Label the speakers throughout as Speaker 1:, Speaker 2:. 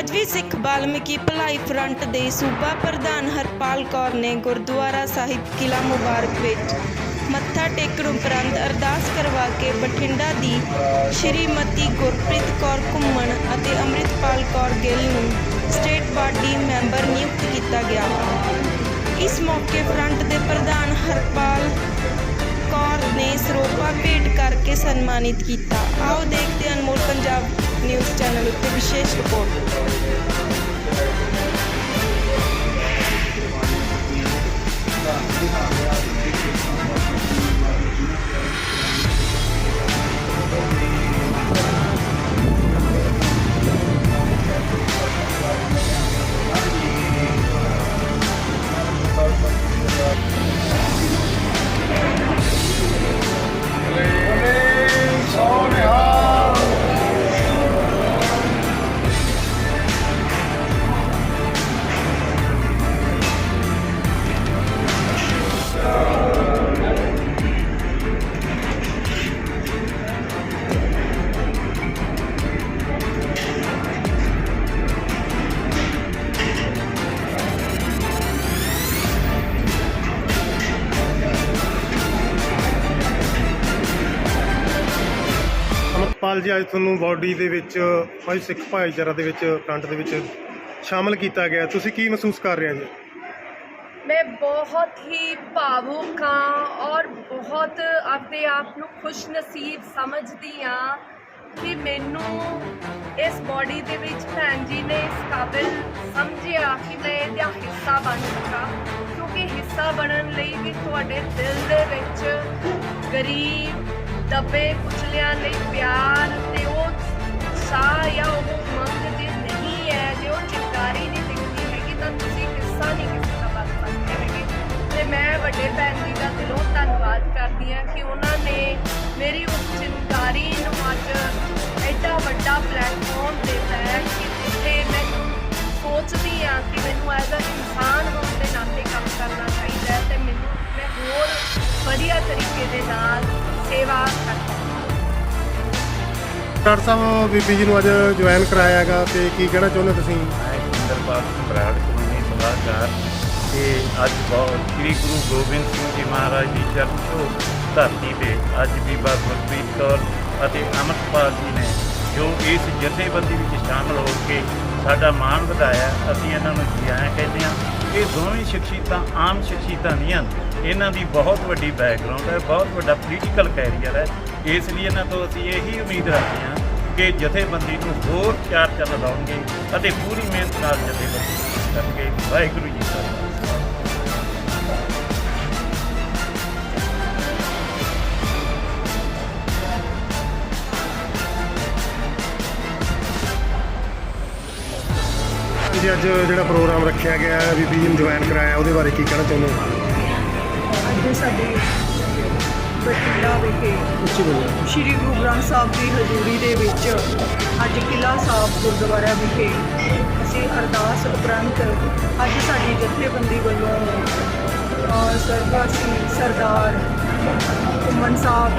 Speaker 1: ਮਜਵੀ ਸਿੱਖ ਬਾਲਮੀਕੀ ਭਲਾਈ ਫਰੰਟ ਦੇ ਸੂਬਾ ਪ੍ਰਧਾਨ ਹਰਪਾਲ ਕੌਰ ਨੇ ਗੁਰਦੁਆਰਾ ਸਾਹਿਬ ਕਿਲਾ ਮੁਬਾਰਕ ਵਿੱਚ ਮੱਥਾ ਟੇਕਣ ਉਪਰੰਤ ਅਰਦਾਸ ਕਰਵਾ ਕੇ ਬਠਿੰਡਾ ਦੀ ਸ਼੍ਰੀਮਤੀ ਗੁਰਪ੍ਰੀਤ ਕੌਰ ਘੁੰਮਣ ਅਤੇ ਅੰਮ੍ਰਿਤਪਾਲ ਕੌਰ ਗਿੱਲ ਨੂੰ ਸਟੇਟ ਬਾਡੀ ਮੈਂਬਰ ਨਿਯੁਕਤ ਕੀਤਾ ਗਿਆ। ਇਸ ਮੌਕੇ ਫਰੰਟ ਦੇ ਪ੍ਰਧਾਨ ਹਰਪਾਲ ਕੌਰ ਨੇ ਸਰੋਪਾ ਭੇਟ ਕਰਕੇ ਸਨਮਾਨਿਤ ਕੀਤਾ। ਆਓ ਦੇਖਦੇ ਅਨਮੋਲ ਪੰਜਾਬ ന്യൂസ് ചാനൽ ഉത്തവിശേഷ് റിപ്പോർട്ട്
Speaker 2: ਪਾਲ ਜੀ ਅੱਜ ਤੁਹਾਨੂੰ ਬਾਡੀ ਦੇ ਵਿੱਚ ਭਾਈ ਸਿੱਖ ਭਾਈਚਾਰਾ ਦੇ ਵਿੱਚ ਫਰੰਟ ਦੇ ਵਿੱਚ ਸ਼ਾਮਲ ਕੀਤਾ ਗਿਆ। ਤੁਸੀਂ ਕੀ ਮਹਿਸੂਸ ਕਰ ਰਹੇ ਹੋ ਜੀ?
Speaker 3: ਮੈਂ ਬਹੁਤ ਹੀ ਭਾਵੁਕ ਹਾਂ ਔਰ ਬਹੁਤ ਆਪਣੇ ਆਪ ਨੂੰ ਖੁਸ਼ਨਸੀਬ ਸਮਝਦੀ ਹਾਂ ਕਿ ਮੈਨੂੰ ਇਸ ਬਾਡੀ ਦੇ ਵਿੱਚ ਭੈਣ ਜੀ ਨੇ ਇਸ ਕਾਬਿਲ ਸਮਝਿਆ ਕਿ ਮੈਂ ਇਹਦਾ ਹਿੱਸਾ ਬਣ ਸਕਾਂ। ਕਿਉਂਕਿ ਹਿੱਸਾ ਬਣਨ ਲਈ ਵੀ ਤੁਹਾਡੇ ਦਿਲ ਦੇ ਵਿੱਚ ਗਰੀਬ ਦੱਬੇ ਕੁਚਲਿਆਂ ਲਈ ਪਿਆਰ ਤੇ ਉਹ ਸਾਹ ਜਾਂ ਉਹ ਮੰਗ ਜੇ ਨਹੀਂ ਹੈ, ਜੇ ਉਹ ਚਿੰਗਾਰੀ ਨਹੀਂ ਦਿਖਦੀ ਹੈਗੀ, ਤਾਂ ਤੁਸੀਂ ਕਿੱਸਾ ਨਹੀਂ ਕਿਸੇ ਦਾ ਬਣ ਸਕਦੇ ਹੈਗੇ। ਤੇ ਮੈਂ ਵੱਡੇ ਭੈਣ ਜੀ ਦਾ ਦਿਲੋਂ ਧੰਨਵਾਦ ਕਰਦੀ ਹਾਂ ਕਿ ਉਹਨਾਂ ਨੇ ਮੇਰੀ ਉਸ ਚਿੰਗਾਰੀ ਨੂੰ ਅੱਜ ਐਡਾ ਵੱਡਾ ਪਲੇਟਫਾਰਮ ਦਿੱਤਾ ਹੈ ਕਿ ਜਿੱਥੇ ਮੈਂ ਸੋਚਦੀ ਹਾਂ ਕਿ ਮੈਨੂੰ ਐਜ਼ ਅ
Speaker 2: ਡਾਕਟਰ ਸਾਹਿਬ, ਬੀਬੀ ਜੀ ਨੂੰ ਅੱਜ ਜੁਆਇਨ ਕਰਾਇਆ ਹੈਗਾ, ਤੇ ਕੀ ਕਹਿਣਾ ਚਾਹੁੰਦੇ ਤੁਸੀਂ?
Speaker 4: ਮੈਂ ਇੰਦਰਪਾਲ ਸਿੰਘ ਬਰਾੜ ਕਾਨੂੰਨੀ ਸਲਾਹਕਾਰ ਤੇ ਅੱਜ ਬਹੁਤ ਸ੍ਰੀ ਗੁਰੂ ਗੋਬਿੰਦ ਸਿੰਘ ਜੀ ਮਹਾਰਾਜ ਦੀ ਚਰਨ ਤੋਂ ਧਰਤੀ ਤੇ ਅੱਜ ਬੀਬਾ ਗੁਰਪ੍ਰੀਤ ਕੌਰ ਅਤੇ ਅਮਰਪਾਲ ਜੀ ਨੇ ਜੋ ਇਸ ਜਥੇਬੰਦੀ ਵਿੱਚ ਸ਼ਾਮਲ ਹੋ ਕੇ ਸਾਡਾ ਮਾਣ ਵਧਾਇਆ, ਅਸੀਂ ਇਹਨਾਂ ਨੂੰ ਜੀ ਆਇਆਂ ਕਹਿੰਦੇ ਹਾਂ। ਇਹ ਦੋਵੇਂ ਸ਼ਖਸੀਅਤਾਂ, ਆਮ ਸ਼ਖਸੀਅਤਾਂ ਨਹੀਂ ਹਨ ਇਹਨਾਂ ਦੀ ਬਹੁਤ ਵੱਡੀ ਬੈਕਗ੍ਰਾਉਂਡ ਹੈ ਬਹੁਤ ਵੱਡਾ ਪੋਲੀਟੀਕਲ ਕੈਰੀਅਰ ਹੈ। ਇਸ ਲਈ ਇਹਨਾਂ ਤੋਂ ਅਸੀਂ ਇਹੀ ਉਮੀਦ ਰੱਖਦੇ ਹਾਂ ਕਿ ਜਥੇਬੰਦੀ ਨੂੰ ਹੋਰ ਚਾਰ ਚੰਨ ਲਾਉਣਗੇ ਅਤੇ ਪੂਰੀ ਮਿਹਨਤ ਨਾਲ ਜਥੇਬੰਦੀ ਕਰਨਗੇ। ਵਾਹਿਗੁਰੂ ਜੀ ਕਾ ਖਾਲਸਾ।
Speaker 2: ਜੀ ਅੱਜ ਜਿਹੜਾ ਪ੍ਰੋਗਰਾਮ ਰੱਖਿਆ ਗਿਆ ਹੈ, ਬੀਬੀ ਜੀ ਜੁਆਇਨ ਕਰਾਇਆ ਉਹਦੇ ਬਾਰੇ ਕੀ ਕਹਿਣਾ ਚਾਹੁੰਦੇ ਹੋ?
Speaker 5: ਅੱਜ ਸਾਡੇ ਬਠਿੰਡਾ ਵਿਖੇ
Speaker 2: ਉੱਚੀ ਬੋਲੋ
Speaker 5: ਸ੍ਰੀ ਗੁਰੂ ਗ੍ਰੰਥ ਸਾਹਿਬ ਦੀ ਹਜ਼ੂਰੀ ਦੇ ਵਿੱਚ ਅੱਜ ਕਿਲਾ ਸਾਹਿਬ ਗੁਰਦੁਆਰਾ ਵਿਖੇ ਅਸੀਂ ਅਰਦਾਸ ਉਪਰੰਤ ਅੱਜ ਸਾਡੀ ਜਥੇਬੰਦੀ ਵੱਲੋਂ ਅ, ਸਰਦਾਰ ਸਰਦਾਰ ਘੁੰਮਣ ਸਾਹਿਬ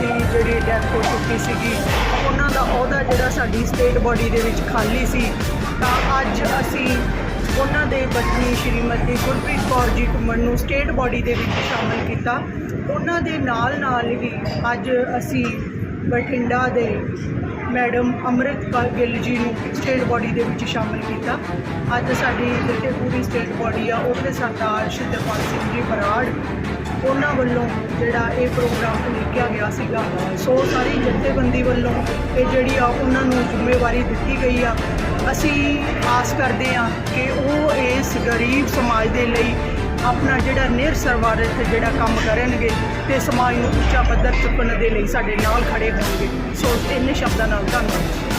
Speaker 5: ਦੀ ਜਿਹੜੀ ਡੈਥ ਹੋ ਚੁੱਕੀ ਸੀਗੀ ਉਹਨਾਂ ਦਾ ਅਹੁਦਾ ਜਿਹੜਾ ਸਾਡੀ ਸਟੇਟ ਬਾਡੀ ਦੇ ਵਿੱਚ ਖਾਲੀ ਸੀ ਤਾਂ ਅੱਜ ਅਸੀਂ ਉਹਨਾਂ ਦੇ ਪਤਨੀ ਸ਼੍ਰੀਮਤੀ ਗੁਰਪ੍ਰੀਤ ਕੌਰ ਜੀ ਘੁੰਮਣ ਨੂੰ ਸਟੇਟ ਬਾਡੀ ਦੇ ਵਿੱਚ ਸ਼ਾਮਲ ਕੀਤਾ। ਉਹਨਾਂ ਦੇ ਨਾਲ ਨਾਲ ਹੀ ਅੱਜ ਅਸੀਂ ਬਠਿੰਡਾ ਦੇ ਮੈਡਮ ਅੰਮ੍ਰਿਤਪਾਲ ਗਿੱਲ ਜੀ ਨੂੰ ਸਟੇਟ ਬਾਡੀ ਦੇ ਵਿੱਚ ਸ਼ਾਮਲ ਕੀਤਾ। ਅੱਜ ਸਾਡੀ ਜਿੱਥੇ ਪੂਰੀ ਸਟੇਟ ਬਾਡੀ ਆ ਉਹਦੇ ਸਰਦਾਰ ਸ਼ਿੰਦਰਪਾਲ ਸਿੰਘ ਜੀ, ਬਰਾੜ ਉਹਨਾਂ ਵੱਲੋਂ ਜਿਹੜਾ ਇਹ ਪ੍ਰੋਗਰਾਮ ਉਲੀਕਿਆ ਗਿਆ ਸੀਗਾ। ਸੋ ਸਾਰੀ ਜਥੇਬੰਦੀ ਵੱਲੋਂ ਇਹ ਜਿਹੜੀ ਆ ਉਹਨਾਂ ਨੂੰ ਜ਼ਿੰਮੇਵਾਰੀ ਦਿੱਤੀ ਗਈ ਆ। ਅਸੀਂ ਆਸ ਕਰਦੇ ਹਾਂ ਕਿ ਉਹ ਇਸ ਗਰੀਬ ਸਮਾਜ ਦੇ ਲਈ ਆਪਣਾ ਜਿਹੜਾ ਨਿਰਸਰਵਾਰਿਤ ਜਿਹੜਾ ਕੰਮ ਕਰਨਗੇ ਤੇ ਸਮਾਜ ਨੂੰ ਉੱਚਾ ਪੱਧਰ ਚੁੱਕਣ ਦੇ ਲਈ ਸਾਡੇ ਨਾਲ ਖੜੇ ਹੋਣਗੇ। ਸੋ ਇੰਨੇ ਸ਼ਬਦਾਂ ਨਾਲ ਧੰਨਵਾਦ।